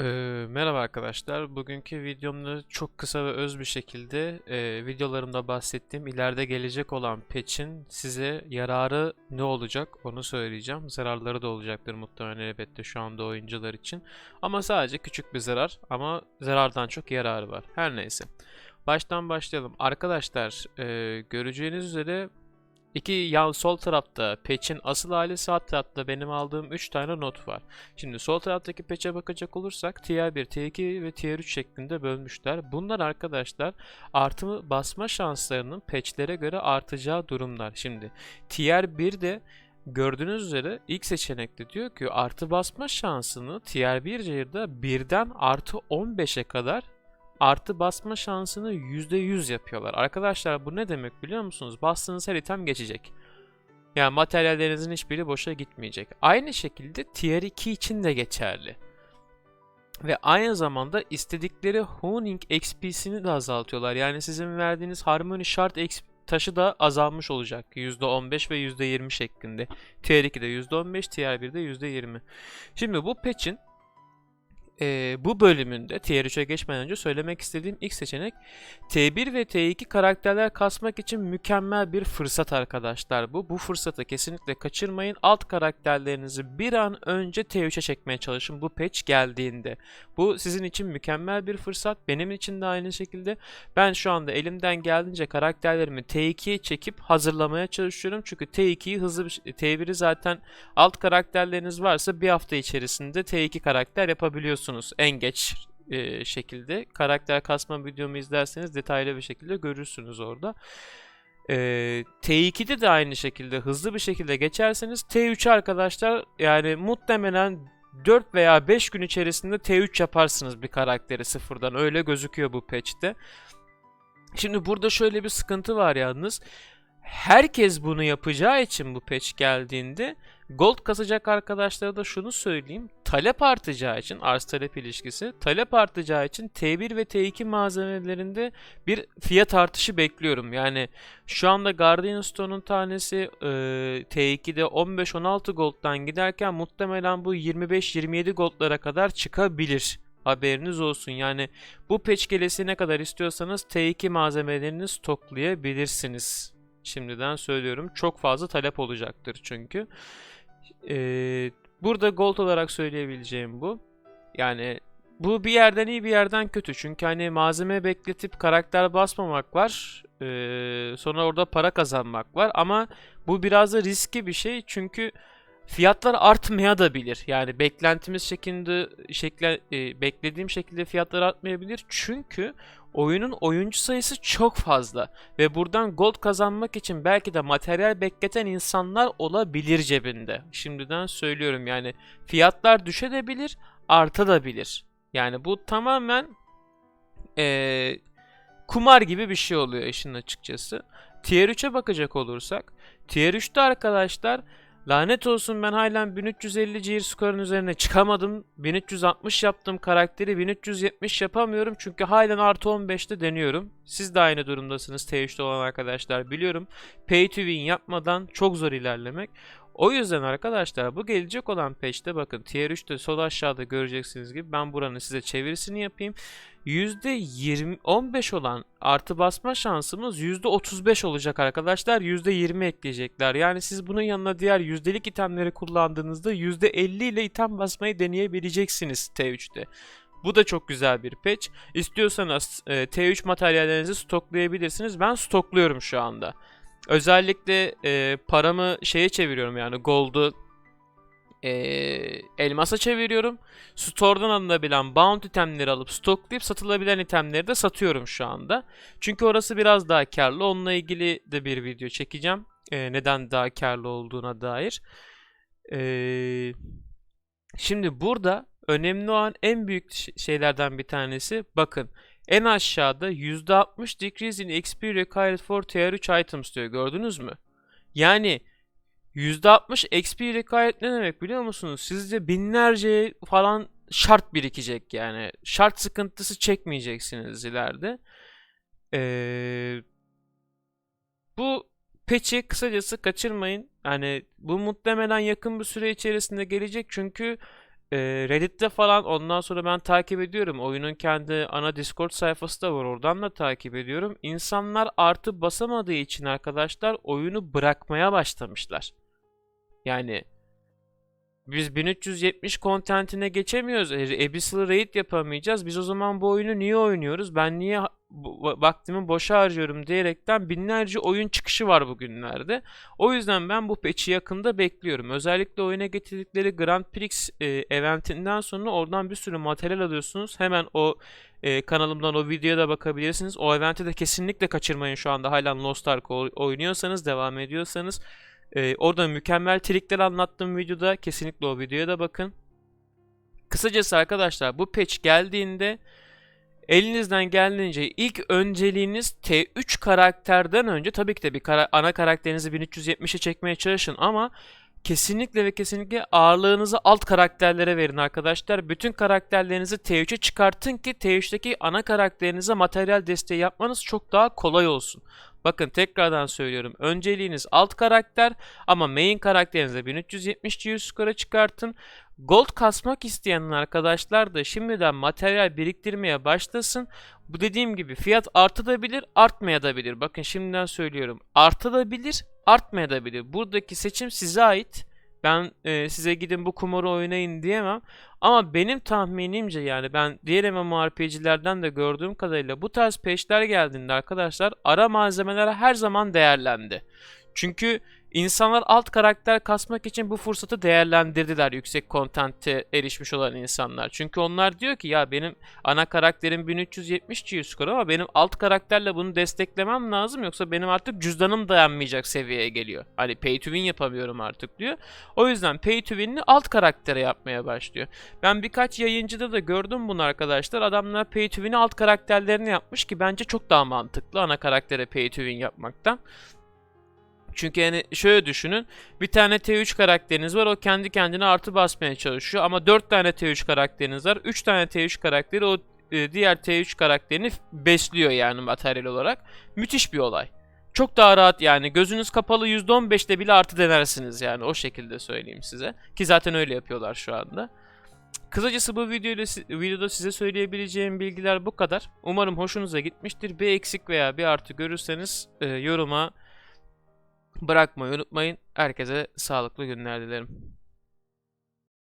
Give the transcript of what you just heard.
Ee, merhaba arkadaşlar. Bugünkü videomda çok kısa ve öz bir şekilde e, videolarımda bahsettiğim ileride gelecek olan patch'in size yararı ne olacak onu söyleyeceğim. Zararları da olacaktır muhtemelen elbette şu anda oyuncular için. Ama sadece küçük bir zarar ama zarardan çok yararı var. Her neyse. Baştan başlayalım. Arkadaşlar e, göreceğiniz üzere İki yan sol tarafta patch'in asıl hali sağ tarafta benim aldığım 3 tane not var. Şimdi sol taraftaki patch'e bakacak olursak tier 1, tier 2 ve tier 3 şeklinde bölmüşler. Bunlar arkadaşlar artı basma şanslarının patch'lere göre artacağı durumlar. Şimdi tier 1'de gördüğünüz üzere ilk seçenekte diyor ki artı basma şansını tier 1 cihirde birden artı 15'e kadar artı basma şansını %100 yapıyorlar. Arkadaşlar bu ne demek biliyor musunuz? Bastığınız her item geçecek. Yani materyallerinizin hiçbiri boşa gitmeyecek. Aynı şekilde tier 2 için de geçerli. Ve aynı zamanda istedikleri honing XP'sini de azaltıyorlar. Yani sizin verdiğiniz harmony shard XP taşı da azalmış olacak. %15 ve %20 şeklinde. Tier 2'de %15, Tier 1'de %20. Şimdi bu patch'in e, bu bölümünde Tier 3'e geçmeden önce söylemek istediğim ilk seçenek T1 ve T2 karakterler kasmak için mükemmel bir fırsat arkadaşlar bu. Bu fırsatı kesinlikle kaçırmayın. Alt karakterlerinizi bir an önce T3'e çekmeye çalışın bu patch geldiğinde. Bu sizin için mükemmel bir fırsat. Benim için de aynı şekilde. Ben şu anda elimden geldiğince karakterlerimi T2'ye çekip hazırlamaya çalışıyorum. Çünkü T2'yi hızlı bir T1'i zaten alt karakterleriniz varsa bir hafta içerisinde T2 karakter yapabiliyorsunuz görüyorsunuz en geç e, şekilde. Karakter kasma videomu izlerseniz detaylı bir şekilde görürsünüz orada. E, T2'de de aynı şekilde hızlı bir şekilde geçerseniz T3 arkadaşlar yani muhtemelen 4 veya 5 gün içerisinde T3 yaparsınız bir karakteri sıfırdan. Öyle gözüküyor bu patch'te. Şimdi burada şöyle bir sıkıntı var yalnız. Herkes bunu yapacağı için bu patch geldiğinde Gold kasacak arkadaşlara da şunu söyleyeyim. Talep artacağı için arz talep ilişkisi talep artacağı için T1 ve T2 malzemelerinde bir fiyat artışı bekliyorum. Yani şu anda Guardian Stone'un tanesi e, T2'de 15-16 gold'dan giderken muhtemelen bu 25-27 gold'lara kadar çıkabilir. Haberiniz olsun. Yani bu patch gelesine kadar istiyorsanız T2 malzemelerini stoklayabilirsiniz. Şimdiden söylüyorum. Çok fazla talep olacaktır çünkü. Ee, burada gold olarak söyleyebileceğim bu. Yani bu bir yerden iyi bir yerden kötü. Çünkü hani malzeme bekletip karakter basmamak var. Ee, sonra orada para kazanmak var. Ama bu biraz da riski bir şey. Çünkü fiyatlar artmaya da bilir. Yani beklentimiz şeklinde şekle, e, beklediğim şekilde fiyatlar artmayabilir. Çünkü oyunun oyuncu sayısı çok fazla ve buradan gold kazanmak için belki de materyal bekleten insanlar olabilir cebinde. Şimdiden söylüyorum yani fiyatlar düşebilir, artabilir. Yani bu tamamen ee, kumar gibi bir şey oluyor işin açıkçası. Tier 3'e bakacak olursak, Tier 3'te arkadaşlar Lanet olsun ben halen 1350 cihir skorun üzerine çıkamadım. 1360 yaptım karakteri 1370 yapamıyorum çünkü halen artı 15'te deniyorum. Siz de aynı durumdasınız T3'te olan arkadaşlar biliyorum. Pay to win yapmadan çok zor ilerlemek. O yüzden arkadaşlar bu gelecek olan patch'te bakın tier 3'te sol aşağıda göreceksiniz gibi ben buranın size çevirisini yapayım. %20 15 olan artı basma şansımız %35 olacak arkadaşlar. %20 ekleyecekler. Yani siz bunun yanına diğer yüzdelik itemleri kullandığınızda %50 ile item basmayı deneyebileceksiniz T3'te. Bu da çok güzel bir patch. İstiyorsanız e, T3 materyallerinizi stoklayabilirsiniz. Ben stokluyorum şu anda. Özellikle e, paramı şeye çeviriyorum yani gold'u e, elmasa çeviriyorum. Store'dan alınabilen bounty itemleri alıp stoklayıp satılabilen itemleri de satıyorum şu anda. Çünkü orası biraz daha karlı. Onunla ilgili de bir video çekeceğim. E, neden daha karlı olduğuna dair. E, şimdi burada önemli olan en büyük şeylerden bir tanesi bakın en aşağıda %60 decrease in XP required for tier 3 items diyor. Gördünüz mü? Yani %60 XP required ne demek biliyor musunuz? Sizde binlerce falan şart birikecek yani. Şart sıkıntısı çekmeyeceksiniz ileride. Ee, bu patch'i kısacası kaçırmayın. Yani bu muhtemelen yakın bir süre içerisinde gelecek çünkü e, Reddit'te falan ondan sonra ben takip ediyorum. Oyunun kendi ana Discord sayfası da var. Oradan da takip ediyorum. İnsanlar artı basamadığı için arkadaşlar oyunu bırakmaya başlamışlar. Yani biz 1370 kontentine geçemiyoruz. E, Abyssal Raid yapamayacağız. Biz o zaman bu oyunu niye oynuyoruz? Ben niye vaktimi boşa harcıyorum diyerekten binlerce oyun çıkışı var bugünlerde. O yüzden ben bu patch'i yakında bekliyorum. Özellikle oyuna getirdikleri Grand Prix e, eventinden sonra oradan bir sürü materyal alıyorsunuz. Hemen o e, kanalımdan o videoya da bakabilirsiniz. O eventi de kesinlikle kaçırmayın şu anda hala Lost Ark oy- oynuyorsanız, devam ediyorsanız. E, orada mükemmel trikler anlattığım videoda kesinlikle o videoya da bakın. Kısacası arkadaşlar bu patch geldiğinde elinizden geldiğince ilk önceliğiniz T3 karakterden önce tabii ki de bir kara- ana karakterinizi 1370'e çekmeye çalışın ama kesinlikle ve kesinlikle ağırlığınızı alt karakterlere verin arkadaşlar. Bütün karakterlerinizi T3'e çıkartın ki T3'teki ana karakterinize materyal desteği yapmanız çok daha kolay olsun. Bakın tekrardan söylüyorum. Önceliğiniz alt karakter ama main karakterinize 1370 GU skora çıkartın. Gold kasmak isteyen arkadaşlar da şimdiden materyal biriktirmeye başlasın. Bu dediğim gibi fiyat artabilir, artmayabilir. Bakın şimdiden söylüyorum. Artabilir, artmayabilir. Buradaki seçim size ait. Ben e, size gidin bu kumarı oynayın diyemem. Ama benim tahminimce yani ben diğer MMORPG'lerden de gördüğüm kadarıyla bu tarz patch'ler geldiğinde arkadaşlar ara malzemeler her zaman değerlendi. Çünkü insanlar alt karakter kasmak için bu fırsatı değerlendirdiler yüksek kontente erişmiş olan insanlar. Çünkü onlar diyor ki ya benim ana karakterim 1370 GU skor ama benim alt karakterle bunu desteklemem lazım yoksa benim artık cüzdanım dayanmayacak seviyeye geliyor. Hani pay to win yapamıyorum artık diyor. O yüzden pay to win'i alt karaktere yapmaya başlıyor. Ben birkaç yayıncıda da gördüm bunu arkadaşlar. Adamlar pay to win'i alt karakterlerini yapmış ki bence çok daha mantıklı ana karaktere pay to win yapmaktan. Çünkü yani şöyle düşünün. Bir tane T3 karakteriniz var. O kendi kendine artı basmaya çalışıyor. Ama 4 tane T3 karakteriniz var. 3 tane T3 karakteri o e, diğer T3 karakterini besliyor yani materyal olarak. Müthiş bir olay. Çok daha rahat yani. Gözünüz kapalı %15'te bile artı denersiniz yani. O şekilde söyleyeyim size. Ki zaten öyle yapıyorlar şu anda. Kısacası bu videoda, videoda size söyleyebileceğim bilgiler bu kadar. Umarım hoşunuza gitmiştir. Bir eksik veya bir artı görürseniz e, yoruma bırakmayı unutmayın. Herkese sağlıklı günler dilerim.